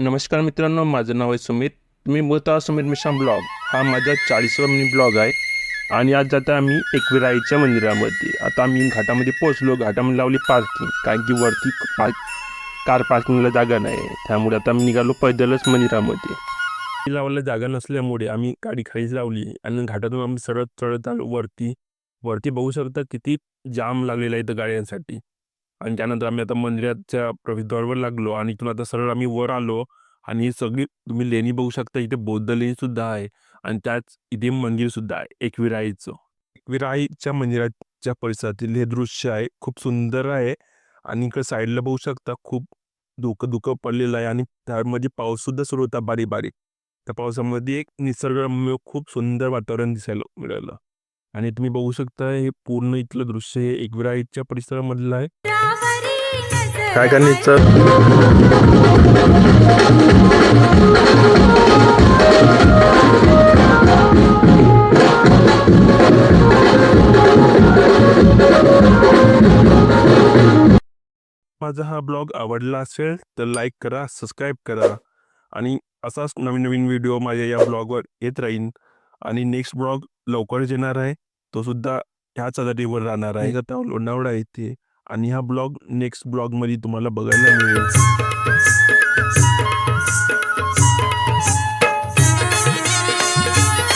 नमस्कार मित्रांनो माझं नाव आहे सुमित. मी मूळतः सुमित मिश्रा ब्लॉग. हा माझा चाळीसवा मिनी ब्लॉग आहे. आणि आज जाता आम्ही एकविराईच्या मंदिरामध्ये. आता आम्ही घाटामध्ये पोहोचलो. घाटामध्ये लावली पार्किंग कारण की वरती पार्क कार पार्किंगला जागा नाही. त्यामुळे आता आम्ही निघालो पैदलच मंदिरामध्ये. ती लावायला जागा नसल्यामुळे आम्ही गाडी खालीच लावली. आणि घाटातून आम्ही सरळ चढत आलो वरती वरती बघू शकता किती जाम लागलेला आहे इथं गाड्यांसाठी. आणि त्यानंतर आम्ही आता मंदिराच्या प्रवेशद्वारावर लागलो आणि इथून आता सरळ आम्ही वर आलो. आणि ही सगळी तुम्ही लेणी बघू शकता इथे बौद्ध लेणी सुद्धा आहे आणि त्याच इथे मंदिर सुद्धा आहे एकविराईचं. एकविराईच्या मंदिराच्या परिसरातील हे दृश्य आहे खूप सुंदर आहे. आणि इकडे साईडला बघू शकता खूप धुकं धुकं पडलेलं आहे आणि त्यामध्ये पाऊस सुद्धा सुरू होता बारीक बारीक. त्या पावसामध्ये एक निसर्गरम्य खूप सुंदर वातावरण दिसायला मिळालं. आणि तुम्ही बघू शकता हे पूर्ण इथलं दृश्य हे एकविराईच्या परिसरामधलं आहे. काय माझा हा ब्लॉग आवडला असेल तर लाईक करा सबस्क्राईब करा आणि असाच नवीन नवीन व्हिडिओ माझ्या या ब्लॉगवर येत राहीन. आणि नेक्स्ट ब्लॉग लवकरच येणार आहे. तो सुद्धा ह्याच आधारीवर राहणार आहे. आता लोणावळा येते आणि हा ब्लॉग नेक्स्ट ब्लॉगमध्ये तुम्हाला बघायला मिळेल.